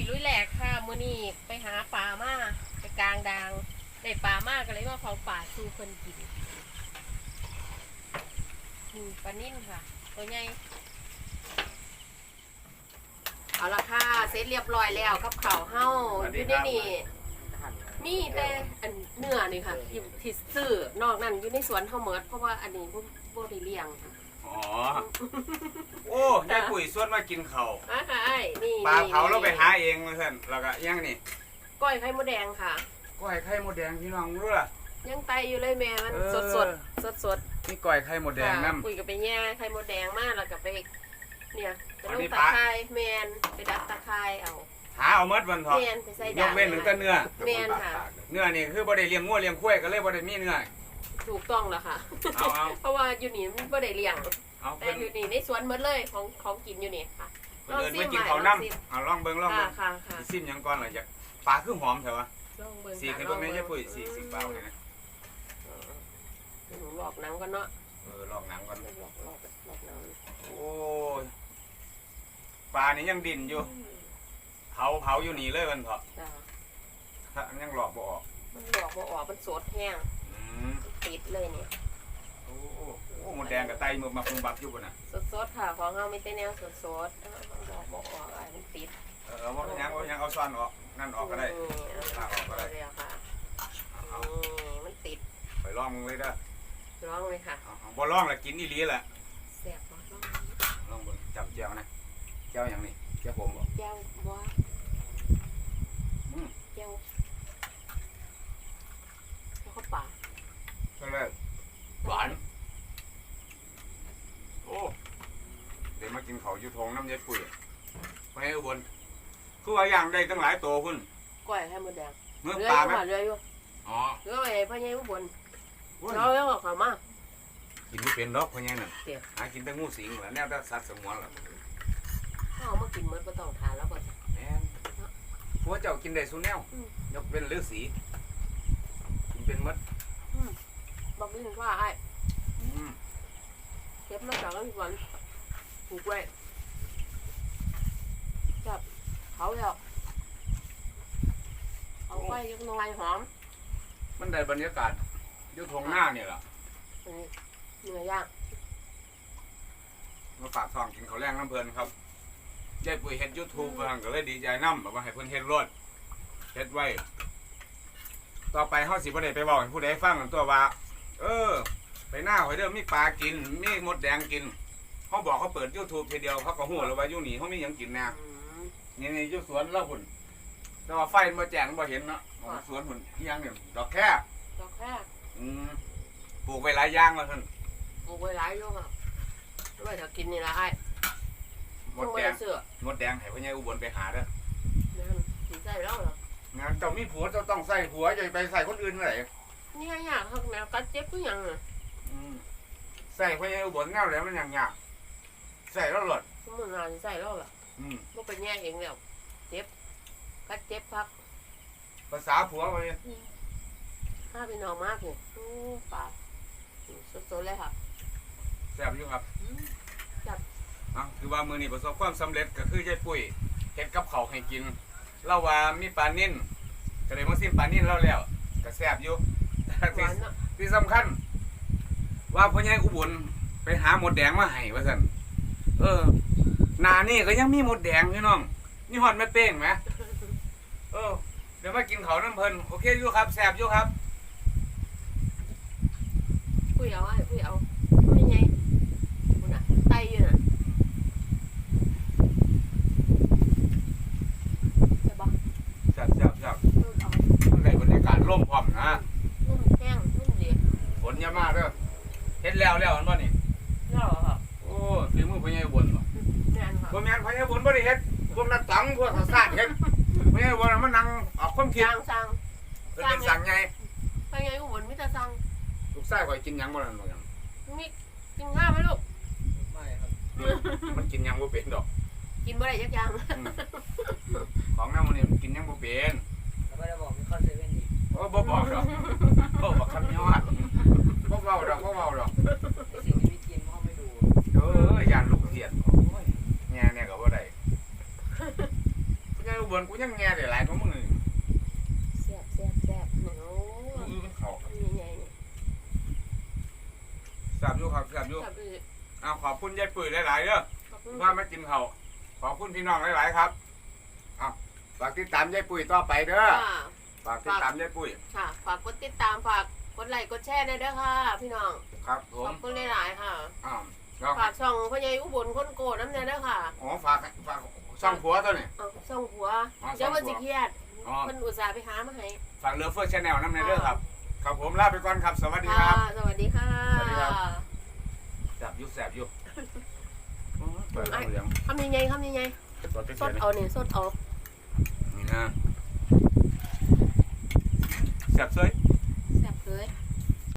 ยลุยแหลกค่ะมื้อนี้ไปหาปลามาไปกลางดางได้ปลามาก็เลยมาเผาป่าสู่เพิ่นกินนี่ปลานิ่นค่ะ ตัวใหญ่เอาละค่ะเสร็จเรียบร้อยแล้วกับข้าวเฮาอยู่ในนี่มีแต่อันเนื้อนี่ค่ะที่ที่ซื้อนอกนั้นอยู่ในสวนเฮาหมดเพราะว่าอันนี้บ่บ่ได้เลี้ยงค่ะ อ๋อ โอ้ยายปุ๋ยส่วนมากินเขาวอ่าค่ะไอ้นี่ปลาเผานี่เราไปหาเองมาเพื่อนแล้วก็ยังนี่ก้อยไข่มดแดงค่ะ ก้อยไข่มดแดงพี่น้องรู้ล่ะ ยังไตอยู่เลยแม่มันเออ สดสดสดสดนี่ก้อยไข่มดๆแดงค่ะน้ำคุยกับไปแย่ไข่มดแดงมากแล้วกับไปเนี่ยไปอันลนี้งตะปลา ไคร้แมนไปดับตะไคร้เอาหาเอาเมดวันเถอะแมนไปใส่ยดากเว้นหนึ่งแต่เนื้อ แมนค่ะ เนื้อนี่คือบ่ได้เลี้ยงงัวเลี้ยงควายก็เลยบ่ได้มีเนื้อ ถูกต้องแล้วค่ะ เอาเอาเพราะว่าอยู่นี่มันไม่ได้เลี้ยง เอาแต่เพิ่นอยู่นี่ในสวนหมดเลยของของกินอยู่นี่ค่ะ เพิ่นเอิ้นมากินข้าวน้ำเอาลองเบิ่งลองค่ะเบิ่งค่ะค่ะซิมหยังก่อนล่ะจ้ะปลาคือหอมเถอะวะลองเบิ่งสีค่ะคือบ่แม่นยายปุ๋ยสีสีเปล่าเนี่ยนะเออหนูหลอกหนังกันเนาะเออลองหนังก่อน หลอกหลอกหลอกหนังโอ้ยปลานี่ยังดิ่นอยู่เผาเผาอยู่นี่เลยมันเถอะจ้าถ้ายังหลอกบ่ออกมันหลอกบ่ออกมันสดแห้งอืม ติดเลยเนี่ย โอ้โหโอ้หมดแดงกับไตมือมาปรุงบักอยู่บนน่ะสดๆค่ะ ของเฮาไมีแต่แนวสดๆเอ้ามันบอกบอกออกอะไรมันติดเออเอาว่าเป็นหยังเอาหยังเอาซ่อนออกนั่นออกก็ได้ นี่เอาลาออกก็ได้เลยค่ะเอานี่มันติดไปลองมึงเลยเด้อร้องเลยค่ะเอาเอาบ่ลองและกินอีหลีแหละแซ่บบ่ร้องลองเบิ่งจับแจวนะแจวหยังนี่แจวผมบ่แก้วบ่อืม แก้วแก้วเข้าป่า ใช่เลยหวานโอ้เดี๋ยวมากินเขาว อยู่ทงน้ำยายปุ๋ยไปให้อุบลคือว่าอย่างได้ตั้งหลายตัวพุ่นก้อยให้หมดแดงเมื่อเรือปลาอยู่ไหมค่ะเรืออยู่อ๋อเรือไปพ่อใหญ่อุบลโอ้ยเราเรื่องออกเขามา กินไม่เป็นดอกเพราะยังนั่นเดี๋ยว หากินแต่งูสิงแหละแนวแต่สัตว์สงวนล่ะเขาเอามากินเหมือนบ่ต้องทานแล้วก็จะแม่นพวกเจ้ากินได้สุแนวอืม ยกเป็นฤาษีกินเป็นมดบอกไม่ถึงว่าไอ้อืมเก็บมาจากกันก่อนผูกไว้ จับเขาแล้วเอาไฟยังน้อยหอมมันได้บรรยากาศอยุทงหน้าเนี่ยล่ะอันนี้เนื้อย่างมาฝากทองกินข้าวแรงน้ำเพลินครับยายปุ๋ยเฮ็ดยูทูบเพิ่นก็เลยดีใจนํแบบว่าให้เพิ่นเฮ็ดรถเฮ็ดไว้ ต่อไปเฮาสิบ่ได้ไปบอกให้ผู้ใดฟังตัวว่า เออ ไปหน้าหอยเด้อมีปลากิน มีมดแดงกินเขาบอกเขาเปิด YouTube ทีเดียวเขาก็ฮู้แล้วว่าอยู่นี่เขามีหยังกินแน่ อืม นี่นี่อยู่สวนเราหุ่นแต่ว่าไฟมาแจ้งบ่เห็นเนาะสวนหุ่นอีหยังเนี่ยดอกแค่ดอกแค่อืมปลูกไว้หลายอย่างแล้วท่านปลูกไว้หลายอยู่ค่ะไว้ถ้ากินนี่ละไอ้หมดต้องแดไว้งเสื้อหมดแดงให้พ่อใหญ่อุบลไปหาเด้อนั่นกินใส่แล้วเหรองานเจ้ามีผัวเจ้าต้องใส่ผัวอย่าไปใส่คนอื่นเลยนี่ยากครับแมวกัดเจ็บก็ยังอะอืมใส่พ่อใหญ่อุบลแนวแล้วมันยังยากใส่แล้วหลดสมมติงานใส่แล้วล่ะ อืมก็ไปแย่เองแล้วเจ็บกัดเจ็บพักภาษาผัวไปห้าพี่น้องมากเลยโอ้ปากสดๆเลยค่ะแซ่บอยู่ครับอืมอะคือว่ามือนี้ประสบความสำเร็จก็คือยายปุ้ยเฮ็ดกับเขาวให้กินเล่าว่ามีปลานิ่นก็เลยมาซิมปลานิ่นเล่าแล้วก็แซ่บอยู่แต่หที่ วานเนาะที่สำคัญ ว่าพ่อใหญ่อุบลไปหาหมดแดงมาให้ว่าซั่นเออ หนานี่ก็ยังมีหมดแดงพี่น้อง นี่ฮอดแม่เป้งไหมเออ เดี๋ยวมากินเขาวน้ำเพลินโอเคอยู่ครับแซ่บอยู่ครับคุยเอาไอ้คุยเอาไม่ไงคุณอะไตอยู่น่ะใช่ปะแซ่บแซ่บแซ่บนุ่มเอามันได้บรรยากาศร่มพร้อมนะนุ่มแห้งนุ่มดีฝนเยอะมากเด้อเฮ็ดแล้วแล้วอันบ่นี่ แล้วเหรอครับ โอ้ฝีมือพ่อใหญ่อุบลบ่ แม่นค่ะบ่แม่นพ่อใหญ่อุบลบ่ได้เฮ็ดพวกนักตังพวกข้าวสารเฮ็ดพ่อใหญ่อุบลน่ะมันนั่งออกความคิดสร้างสร้างเพิ่นเป็นสั่งไงไปไงอุบลมิตรสร้างลูกชายข่อยกินหยังบ่นั่นบ่หยังมีกินข้าวไหมลูกไม่ครับ มันกินหยังบ่เป็นดอก กินบ่ได้ยักอย่างอืมของนำมันนี่มันกินหยังบ่เป็น แล้วก็จะบอกมีข้อเซเว่นอีก โอ้บ่บอกดอกโอ้บ่คำยอดบ่เว้าดอกบ่เว้าดอก ไอสิ่งที่พี่กินพ่อไม่ดู เออยานลูกเสียดโอ้ยแง่เนี่ยก็ บ่ได้พ่อใหญ่อุบบนกูยังแง่ได้หลายกว่ามึงนี่แซ่บแซ่บแซ่บโอ้อื้อเขานี่ไงนี่แซ่บอยู่ครับแซ่บอยู่แซ่บอีกเอาขอบคุณยายปุ๋ยหลายๆเด้อขอบคุณว่ามากินเขาวขอบคุณพี่น้องหลายๆครับเอาฝากติดตามยายปุ๋ยต่อไปเด้อค่ะ ฝากติดตามยายปุ๋ยค่ะ ฝากกดติดตาม ฝากกดไลค์ กดแชร์ด้วยเด้อค่ะ พี่น้อง ครับผขมอบคุณหลายๆค่ะ อ้าวแล้วฝากช่องพ่อใหญ่อุบลคนโกน้ำเนยเด้อค่ะ อ๋อฝากฝากช่องผัวตัวนี้ เอา ช่องหัวอ๋อเดี๋ยวมันช่องหัวสิเครียดอ๋อมันอุตส่าห์ไปหามาให้ฝากเลือเฟอร์ชาแนลน้ำในเด้อครับ ครับผมลาไปก่อนครับ สวัสดีคค่ะรับ สวัสดีค่ะสวัสดีครับ แสบอยุแสบอยุเปิดเอาเหลืองทำยังไงทำยังไงสดสเฉดยเอาเนี่ยสดเอาๆนี่นะแสบเซย